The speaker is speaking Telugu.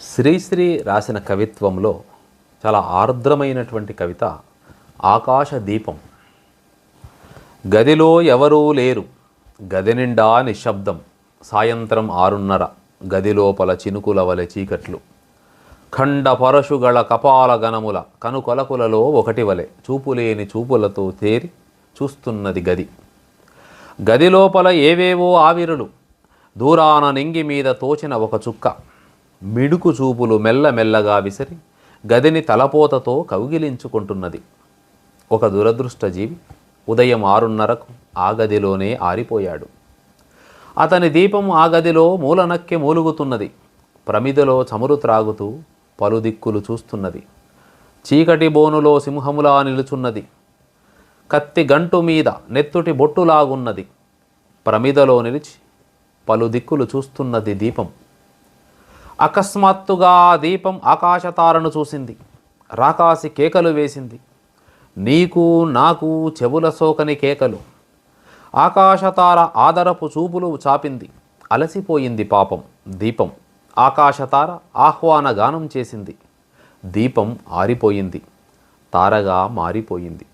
శ్రీశ్రీ రాసిన కవిత్వంలో చాలా ఆర్ద్రమైనటువంటి కవిత ఆకాశ దీపం. గదిలో ఎవరూ లేరు గది నిండా నిశ్శబ్దం. సాయంత్రం ఆరున్నర గదిలోపల చినుకుల వలె చీకట్లు. ఖండ పరశుగళ కపాల గణముల కనుకొలకులలో ఒకటి వలె చూపులేని చూపులతో తేరి చూస్తున్నది గది. గదిలోపల ఏవేవో ఆవిరులు దూరాన నింగి మీద తోచిన ఒక చుక్క. మిడుకు చూపులు మెల్లమెల్లగా విసిరి గదిని తలపోతతో కౌగిలించుకుంటున్నది. ఒక దురదృష్టజీవి ఉదయం ఆరున్నరకు ఆ గదిలోనే ఆరిపోయాడు. అతని దీపం ఆ గదిలో మూలనక్కి మూలుగుతున్నది. ప్రమిదలో చమురు త్రాగుతూ పలు దిక్కులు చూస్తున్నది. చీకటి బోనులో సింహములా నిలుచున్నది. కత్తి గంటు మీద నెత్తుటి బొట్టులాగున్నది. ప్రమిదలో నిలిచి పలు దిక్కులు చూస్తున్నది దీపం. అకస్మాత్తుగా దీపం ఆకాశతారను చూసింది. రాకాసి కేకలు వేసింది. నీకు నాకు చెవుల సోకని కేకలు. ఆకాశతార ఆదరపు చూపులు చాపింది. అలసిపోయింది పాపం దీపం. ఆకాశతార ఆహ్వాన గానం చేసింది. దీపం ఆరిపోయింది. తారగా మారిపోయింది.